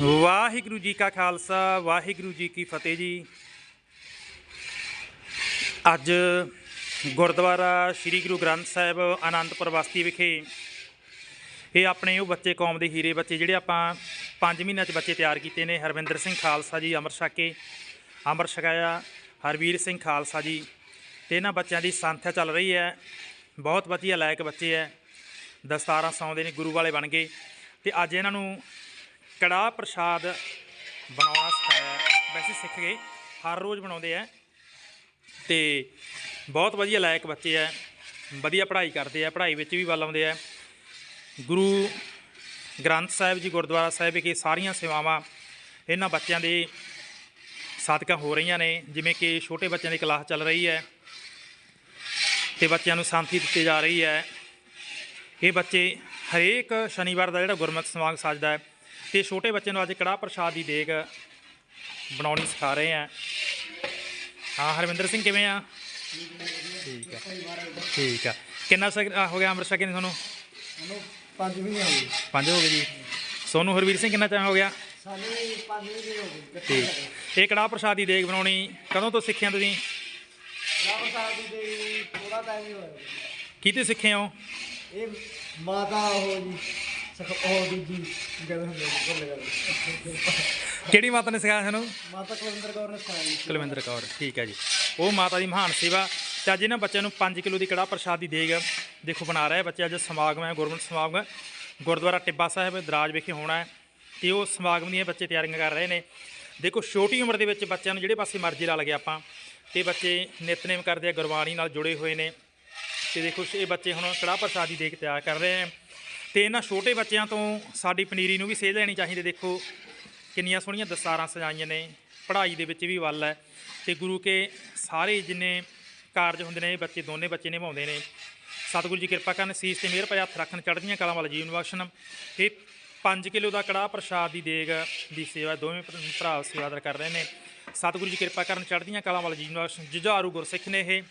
ਵਾਹਿਗੁਰੂ ਜੀ ਕਾ ਖਾਲਸਾ, ਵਾਹਿਗੁਰੂ ਜੀ ਕੀ ਫਤਿਹ ਜੀ। ਅੱਜ ਗੁਰਦੁਆਰਾ ਸ੍ਰੀ ਗੁਰੂ ਗ੍ਰੰਥ ਸਾਹਿਬ ਆਨੰਦਪੁਰ ਬਸਤੀ ਵਿਖੇ ਇਹ ਆਪਣੇ ਉਹ ਬੱਚੇ, ਕੌਮ ਦੇ ਹੀਰੇ ਬੱਚੇ ਜਿਹੜੇ ਆਪਾਂ 5 ਮਹੀਨਿਆਂ 'ਚ ਬੱਚੇ ਤਿਆਰ ਕੀਤੇ ਨੇ, ਹਰਵਿੰਦਰ ਸਿੰਘ ਖਾਲਸਾ ਜੀ, ਅੰਮ੍ਰਿਤ ਛਕ ਕੇ ਅੰਮ੍ਰਿਤ ਛਕਾਇਆ, ਹਰਵੀਰ ਸਿੰਘ ਖਾਲਸਾ ਜੀ ਤੇ ਇਹਨਾਂ ਬੱਚਿਆਂ ਦੀ ਸੰਥਿਆ ਚੱਲ ਰਹੀ ਹੈ। ਬਹੁਤ ਵਧੀਆ ਲਾਇਕ ਬੱਚੇ ਹੈ। ਦਸਤਾਰਾਂ ਸੌਂਦੇ ਨੇ, ਗੁਰੂ ਵਾਲੇ ਬਣ ਗਏ। ਤੇ ਅੱਜ ਇਹਨਾਂ ਨੂੰ ਕੜਾਹ ਪ੍ਰਸ਼ਾਦ ਬਣਾਉਣਾ ਸਿਖਾਇਆ ਵੈਸੇ ਸਿੱਖ ਗਏ ਹਰ ਰੋਜ਼ ਬਣਾਉਂਦੇ ਆ ਤੇ ਬਹੁਤ ਵਧੀਆ ਲਾਇਕ ਬੱਚੇ ਆ, ਵਧੀਆ ਪੜ੍ਹਾਈ ਕਰਦੇ ਆ, ਪੜ੍ਹਾਈ ਵਿੱਚ ਵੀ ਵੱਲ ਆਉਂਦੇ ਆ। ਗੁਰੂ ਗ੍ਰੰਥ ਸਾਹਿਬ ਜੀ, ਗੁਰਦੁਆਰਾ ਸਾਹਿਬ ਵਿਖੇ ਸਾਰੀਆਂ ਸੇਵਾਵਾਂ ਇਹਨਾਂ ਬੱਚਿਆਂ ਦੇ ਸਦਕਾ ਹੋ ਰਹੀਆਂ ਨੇ, ਜਿਵੇਂ ਕਿ ਛੋਟੇ ਬੱਚਿਆਂ ਦੀ ਕਲਾਸ ਚੱਲ ਰਹੀ ਹੈ ਤੇ ਬੱਚਿਆਂ ਨੂੰ ਸ਼ਾਂਤੀ ਦਿੱਤੀ ਜਾ ਰਹੀ ਹੈ। ਇਹ ਬੱਚੇ ਹਰੇਕ ਸ਼ਨੀਵਾਰ ਦਾ ਜਿਹੜਾ ਗੁਰਮਤਿ ਸਮਾਗਮ ਸੱਜਦਾ ਹੈ ਤੇ ਛੋਟੇ ਬੱਚੇ ਨੂੰ ਅੱਜ ਕੜਾਹ ਪ੍ਰਸ਼ਾਦ ਦੀ ਦੇਗ ਬਣਾਉਣੀ ਸਿਖਾ ਰਹੇ ਆ ਹਾਂ ਹਰਵਿੰਦਰ ਸਿੰਘ ਕਿਵੇਂ ਆ? ਠੀਕ ਆ ਠੀਕ ਆ। ਕਿੰਨਾ ਹੋ ਗਿਆ ਅੰਮ੍ਰਿਤ ਛਕੇ ਨੇ ਤੁਹਾਨੂੰ ਪੰਜ ਮਹੀਨੇ ਹੋ ਗਏ ਪੰਜ ਹੋ ਗਏ ਜੀ। ਸੋਨੂੰ ਹਰਵੀਰ ਸਿੰਘ ਕਿੰਨਾ ਟਾਈਮ ਹੋ ਗਿਆ? ਸਾਨੂੰ ਪੰਜ ਮਹੀਨੇ ਹੋ ਗਏ ਠੀਕ। ਇਹ ਕੜਾਹ ਪ੍ਰਸ਼ਾਦ ਦੀ ਦੇਗ ਬਣਾਉਣੀ ਕਦੋਂ ਤੋਂ ਸਿੱਖਿਆ ਤੁਸੀਂ? ਰਾਮ ਸਾਹਿਬ ਦੀ ਦੇ ਥੋੜਾ ਟਾਈਮ ਹੀ ਹੋਇਆ। ਕਿਤੇ ਸਿੱਖੇ ਹੋ? ਇਹ ਮਾਤਾ ਉਹ ਜੀ। ਉਹ ਦੂਜੀ ਜਦੋਂ ਹੁੰਦੇ ਭੁੱਲ ਗਏ। ਕਿਹੜੀ ਮਾਤਾ ਨੇ ਸਿਖਾਇਆ ਤੁਹਾਨੂੰ ਮਾਤਾ ਕੁਲਵਿੰਦਰ ਕੌਰ ਨੇ ਸਿਖਾਇਆ ਜੀ। ਕੁਲਵਿੰਦਰ ਕੌਰ ਠੀਕ ਹੈ ਜੀ। ਉਹ ਮਾਤਾ ਦੀ ਮਹਾਨ ਸੇਵਾ ਤੇ ਅੱਜ ਇਹਨਾਂ ਬੱਚਿਆਂ ਨੂੰ 5 ਕਿਲੋ ਦੀ ਕੜਾਹ ਪ੍ਰਸ਼ਾਦ ਦੀ ਦੇਗ ਦੇਖੋ ਬਣਾ ਰਿਹਾ ਬੱਚੇ ਅੱਜ ਸਮਾਗਮ ਹੈ ਗੁਰਮਤਿ ਸਮਾਗਮ ਹੈ। ਗੁਰਦੁਆਰਾ ਟਿੱਬਾ ਸਾਹਿਬ ਦਰਾਜ ਵਿਖੇ ਹੋਣਾ ਹੈ ਤੇ ਉਹ ਸਮਾਗਮ ਦੀਆਂ ਬੱਚੇ ਤਿਆਰੀਆਂ ਕਰ ਰਹੇ ਨੇ। ਦੇਖੋ ਛੋਟੀ ਉਮਰ ਦੇ ਵਿੱਚ ਬੱਚਿਆਂ ਨੂੰ ਜਿਹੜੇ ਪਾਸੇ ਮਰਜ਼ੀ ਲਾ ਲਗੇ ਆਪਾਂ ਤੇ ਬੱਚੇ ਨਿਤਨੇਮ ਕਰਦੇ ਆ ਗੁਰਬਾਣੀ ਨਾਲ ਜੁੜੇ ਹੋਏ ਨੇ। ਤੇ ਦੇਖੋ ਇਹ ਬੱਚੇ ਹੁਣ ਕੜਾਹ ਪ੍ਰਸ਼ਾਦ ਦੀ ਦੇਗ ਤਿਆਰ ਕਰ ਰਹੇ ਨੇ ਤੇ ਇਹਨਾਂ ਛੋਟੇ ਬੱਚਿਆਂ ਤੋਂ ਸਾਡੀ ਪਨੀਰੀ ਨੂੰ ਵੀ ਸੇਧ ਲੈਣੀ ਚਾਹੀਦੀ ਦੇਖੋ, ਕਿੰਨੀਆਂ ਸੋਹਣੀਆਂ ਦਸਤਾਰਾਂ ਸਜਾਈਆਂ ਨੇ। ਪੜ੍ਹਾਈ ਦੇ ਵਿੱਚ ਵੀ ਵੱਲ ਹੈ ਤੇ ਗੁਰੂ ਕੇ ਸਾਰੇ ਜਿੰਨੇ ਕਾਰਜ ਹੁੰਦੇ ਨੇ, ਇਹ ਬੱਚੇ, ਦੋਨੇ ਬੱਚੇ ਨਿਭਾਉਂਦੇ ਨੇ। ਸਤਿਗੁਰੂ ਜੀ ਕਿਰਪਾ ਕਰਨ, ਸੀਸ ਤੇ ਮਿਹਰ ਭਰਿਆ ਹੱਥ ਰੱਖਣ, ਚੜ੍ਹਦੀਆਂ ਕਲਾਂ ਵਾਲਾ ਜੀਵਨ ਬਖਸ਼ਣ। ਇਹ 5 ਕਿਲੋ ਦਾ ਕੜਾਹ ਪ੍ਰਸ਼ਾਦ ਦੀ ਦੇਗ ਦੀ ਸੇਵਾ, ਦੋਵੇਂ ਭਰਾ ਭਰਾ ਸੇਵਾਦਾਰ ਕਰ ਰਹੇ ਨੇ। ਸਤਿਗੁਰੂ ਜੀ ਕਿਰਪਾ ਕਰਨ, ਚੜ੍ਹਦੀਆਂ ਕਲਾਂ ਵਾਲਾ ਜੀਵਨ ਬਖਸ਼ਣ। ਜੁਝਾਰੂ ਗੁਰਸਿੱਖ ਨੇ ਇਹ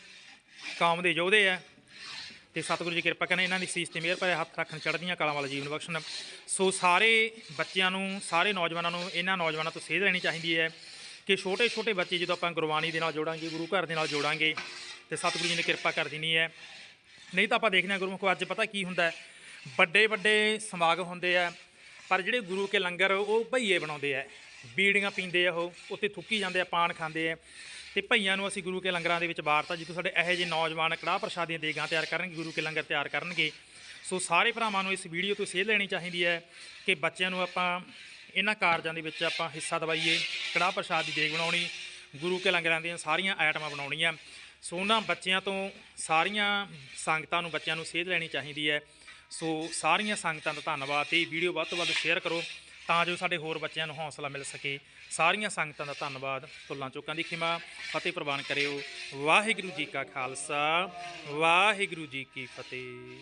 ਕੌਮ ਦੇ ਯੋਧੇ ਆ। ਤੇ ਸਤਿਗੁਰੂ ਜੀ ਕਿਰਪਾ ਕਰਨ, ਇਹਨਾਂ ਦੀ ਸੀਸ ਤੇ ਮਿਹਰ ਭਰੇ ਹੱਥ ਰੱਖਣ ਚੜ੍ਹਦੀਆਂ ਕਲਾਂ ਵਾਲਾ ਜੀਵਨ ਬਖਸ਼ਣ। ਸੋ ਸਾਰੇ ਬੱਚਿਆਂ ਨੂੰ, ਸਾਰੇ ਨੌਜਵਾਨਾਂ ਨੂੰ, ਇਹਨਾਂ ਨੌਜਵਾਨਾਂ ਤੋਂ ਸੇਧ ਲੈਣੀ ਚਾਹੀਦੀ ਹੈ ਕਿ ਛੋਟੇ ਛੋਟੇ ਬੱਚੇ ਜਦੋਂ ਆਪਾਂ ਗੁਰਬਾਣੀ ਦੇ ਨਾਲ ਜੋੜਾਂਗੇ, ਗੁਰੂ ਘਰ ਦੇ ਨਾਲ ਜੋੜਾਂਗੇ, ਤੇ ਸਤਿਗੁਰੂ ਜੀ ਨੇ ਕਿਰਪਾ ਕਰ ਦੇਣੀ ਹੈ। ਨਹੀਂ ਤਾਂ ਆਪਾਂ ਦੇਖਦੇ ਹਾਂ ਗੁਰਮੁਖੋ, ਅੱਜ ਪਤਾ ਕੀ ਹੁੰਦਾ ਵੱਡੇ ਵੱਡੇ ਸਮਾਗਮ ਹੁੰਦੇ ਆ, ਪਰ ਜਿਹੜੇ ਗੁਰੂ ਕੇ ਲੰਗਰ, ਉਹ ਭਈਏ ਬਣਾਉਂਦੇ ਆ। ਬੀੜੀਆਂ ਪੀਂਦੇ ਆ ਉਹ, ਉੱਥੇ ਥੁੱਕੀ ਜਾਂਦੇ ਆ, ਪਾਨ ਖਾਂਦੇ ਆ। ਤੇ ਭਈਆਂ ਨੂੰ ਅਸੀਂ ਗੁਰੂ ਕੇ ਲੰਗਰਾਂ ਦੇ ਵਿੱਚ ਵਾਰਤਾ, ਜਿੱਥੋਂ ਸਾਡੇ ਇਹੋ ਜਿਹੇ ਨੌਜਵਾਨ ਕੜਾਹ ਪ੍ਰਸ਼ਾਦੀਆਂ ਦੇਗਾਂ ਤਿਆਰ ਕਰਨਗੇ, ਗੁਰੂ ਕੇ ਲੰਗਰ ਤਿਆਰ ਕਰਨਗੇ। ਸੋ ਸਾਰੇ ਭਰਾਵਾਂ ਨੂੰ ਇਸ ਵੀਡੀਓ ਤੋਂ ਸੇਧ ਲੈਣੀ ਚਾਹੀਦੀ ਹੈ ਕਿ ਬੱਚਿਆਂ ਨੂੰ ਆਪਾਂ ਇਹਨਾਂ ਕਾਰਜਾਂ ਦੇ ਵਿੱਚ ਆਪਾਂ ਹਿੱਸਾ ਦਵਾਈਏ, ਕੜਾਹ ਪ੍ਰਸ਼ਾਦ ਦੀ ਦੇਗ ਬਣਾਉਣੀ, ਗੁਰੂ ਕੇ ਲੰਗਰਾਂ ਦੀਆਂ ਸਾਰੀਆਂ ਆਈਟਮਾਂ ਬਣਾਉਣੀਆਂ। ਸੋ ਉਹਨਾਂ ਬੱਚਿਆਂ ਤੋਂ ਸਾਰੀਆਂ ਸੰਗਤਾਂ ਨੂੰ, ਬੱਚਿਆਂ ਨੂੰ ਸੇਧ ਲੈਣੀ ਚਾਹੀਦੀ ਹੈ। ਸੋ ਸਾਰੀਆਂ ਸੰਗਤਾਂ ਦਾ ਧੰਨਵਾਦ ਤੇ ਵੀਡੀਓ ਵੱਧ ਤੋਂ ਵੱਧ ਸ਼ੇਅਰ ਕਰੋ। ਤਾਂ ਜੋ ਸਾਡੇ ਹੋਰ ਬੱਚਿਆਂ ਨੂੰ ਹੌਸਲਾ ਮਿਲ ਸਕੇ। ਸਾਰੀਆਂ ਸੰਗਤਾਂ ਦਾ ਧੰਨਵਾਦ। ਤੁਲਾਂ ਚੁੱਕਾਂ ਦੀ ਖਿਮਾ। ਫਤਿਹ ਪ੍ਰਵਾਨ ਕਰਿਓ। ਵਾਹਿਗੁਰੂ ਜੀ ਕਾ ਖਾਲਸਾ। ਵਾਹਿਗੁਰੂ ਜੀ ਕੀ ਫਤਿਹ।